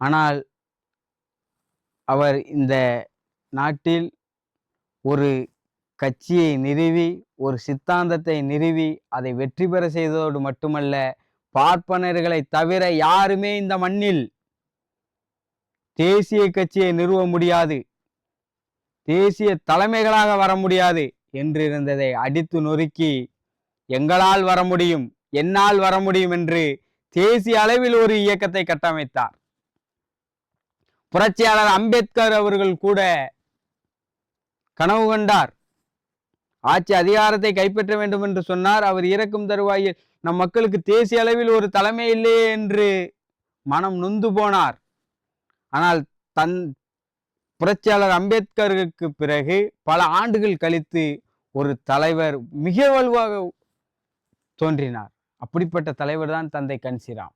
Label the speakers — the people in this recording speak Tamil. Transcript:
Speaker 1: ஆனால் அவர் இந்த நாட்டில் ஒரு கட்சியை நிறுவி ஒரு சித்தாந்தத்தை நிறுவி அதை வெற்றி பெற செய்ததோடு மட்டுமல்ல பார்ப்பனர்களை தவிர யாருமே இந்த மண்ணில் தேசிய கட்சியை நிறுவ முடியாது தேசிய தலைமைகளாக வர முடியாது என்றிருந்ததை அடித்து நொறுக்கி எங்களால் வர முடியும்? என்னால் வர முடியும் என்று தேசிய அளவில் ஒரு இயக்கத்தை கட்டமைத்தார். புரட்சியாளர் அம்பேத்கர் அவர்கள் கூட கனவு கண்டார். ஆட்சி அதிகாரத்தை கைப்பற்ற வேண்டும் என்று சொன்னார். அவர் இறக்கும் தருவாயில் நம் மக்களுக்கு தேசிய அளவில் ஒரு தலைமை இல்லையே என்று மனம் நொந்து போனார். ஆனால் தன் புரட்சியாளர் அம்பேத்கருக்கு பிறகு பல ஆண்டுகள் கழித்து ஒரு தலைவர் மிக வலுவாக தோன்றினார். அப்படிப்பட்ட தலைவர் தான் தந்தை கன்சிராம்.